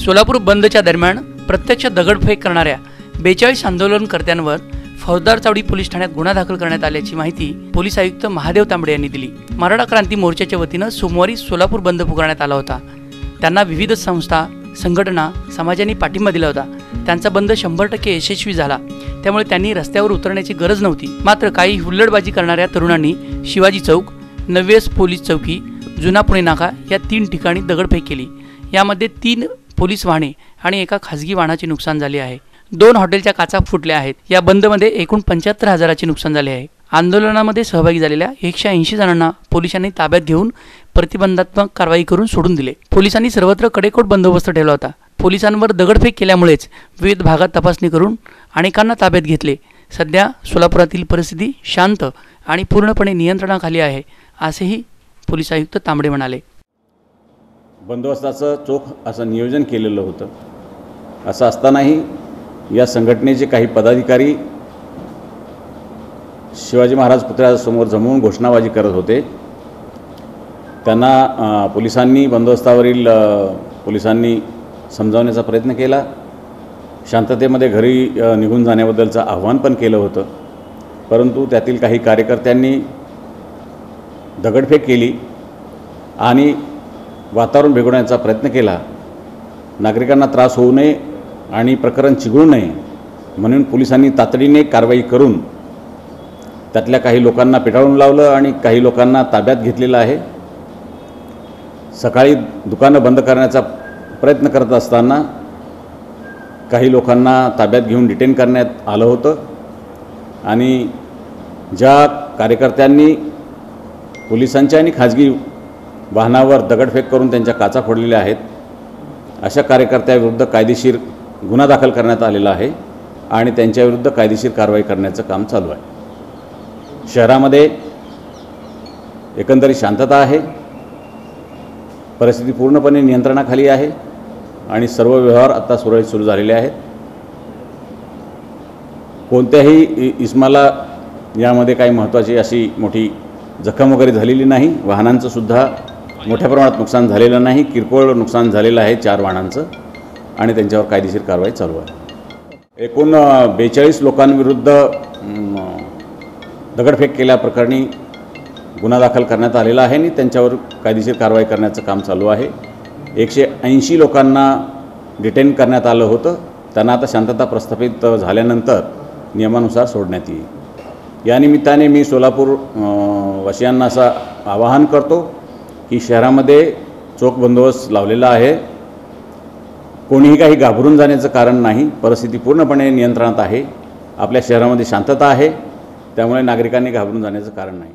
सोलापूर बंदच्या दरम्यान प्रत्यक्ष दगडफेक करणाऱ्या बेचाळीस आंदोलनकर्त्यांवर फौजदार चावडी पोलीस ठाण्यात गुन्हा दाखल करण्यात आल्याची माहिती पोलीस आयुक्त महादेव तांबडे यांनी दिली. मराठा क्रांती मोर्चाच्या वतीनं सोमवारी सोलापूर बंद पुकारण्यात आला होता. त्यांना विविध संस्था संघटना समाजाने पाठिंबा दिला होता. त्यांचा बंद शंभर टक्के यशस्वी झाला. त्यामुळे त्यांनी रस्त्यावर उतरण्याची गरज नव्हती. मात्र काही हुल्लडबाजी करणाऱ्या तरुणांनी शिवाजी चौक नव्वेस पोलीस चौकी जुना पुणे नाका या तीन ठिकाणी दगडफेक केली. यामध्ये तीन पोलीस वाहने आणि एका खासगी वाहनाचे नुकसान झाले आहे. दोन हॉटेलच्या काचा फुटल्या आहेत. या बंदमध्ये एकूण पंच्याहत्तर हजाराचे नुकसान झाले आहे. आंदोलनामध्ये सहभागी झालेल्या एकशे ऐंशी जणांना पोलिसांनी ताब्यात घेऊन प्रतिबंधात्मक कारवाई करून सोडून दिले. पोलिसांनी सर्वत्र कडेकोट बंदोबस्त ठेवला होता. पोलिसांवर दगडफेक केल्यामुळेच विविध भागात तपासणी करून अनेकांना ताब्यात घेतले. सध्या सोलापुरातील परिस्थिती शांत आणि पूर्णपणे नियंत्रणाखाली आहे असेही पोलीस आयुक्त तांबडे म्हणाले. बंदोबस्ताचं चोख असं नियोजन केलेलं होतं. असं असतानाही या संघटनेचे काही पदाधिकारी शिवाजी महाराज पुतळ्यासमोर जमवून घोषणाबाजी करत होते. त्यांना पोलिसांनी बंदोबस्तावरील पोलिसांनी समजावण्याचा प्रयत्न केला. शांततेमध्ये घरी निघून जाण्याबद्दलचं आव्हान पण केलं होतं. परंतु त्यातील काही कार्यकर्त्यांनी दगडफेक केली आणि वातावरण बिघडवण्याचा प्रयत्न केला. नागरिकांना त्रास होऊ नये आणि प्रकरण चिघळू नये म्हणून पोलिसांनी तातडीने कारवाई करून त्यातल्या काही लोकांना पिटाळून लावलं आणि काही लोकांना ताब्यात घेतलेलं आहे. सकाळी दुकानं बंद करण्याचा प्रयत्न करत असताना काही लोकांना ताब्यात घेऊन डिटेन करण्यात आलं होतं आणि ज्या कार्यकर्त्यांनी पोलिसांच्या आणि खाजगी वाहनावर दगडफेक करून त्यांच्या काचा फोडलेल्या आहेत. अशा कार्यकर्त्याविरुद्ध कायदेशीर गुन्हा दाखल करण्यात आलेला आहे आणि त्यांच्याविरुद्ध कायदेशीर कारवाई करण्याचं काम चालू आहे. शहरामध्ये एकंदरीत शांतता आहे. परिस्थिती पूर्णपणे नियंत्रणाखाली आहे आणि सर्व व्यवहार आता सुरळीत सुरू झालेले आहेत. कोणत्याही इ इस्माला यामध्ये काही महत्त्वाची अशी मोठी जखम वगैरे झालेली नाही. वाहनांचंसुद्धा मोठ्या प्रमाणात नुकसान झालेलं नाही किरकोळ नुकसान झालेलं आहे चार वाहनांचं आणि त्यांच्यावर कायदेशीर कारवाई चालू आहे. एकूण बेचाळीस लोकांविरुद्ध दगडफेक केल्याप्रकरणी गुन्हा दाखल करण्यात आलेला आहे आणि त्यांच्यावर कायदेशीर कारवाई करण्याचं काम चालू आहे. एकशे ऐंशी लोकांना डिटेन करण्यात आलं होतं. त्यांना आता शांतता प्रस्थापित झाल्यानंतर नियमानुसार सोडण्यात येईल. यानिमित्ताने मी सोलापूर वासियांना असं आवाहन करतो की शहरामध्ये चोख बंदोबस्त लावलेला आहे. कोणीही काही घाबरून जाण्याचं कारण नाही. परिस्थिती पूर्णपणे नियंत्रणात आहे. आपल्या शहरामध्ये शांतता आहे. त्यामुळे नागरिकांनी घाबरून जाण्याचं कारण नाही.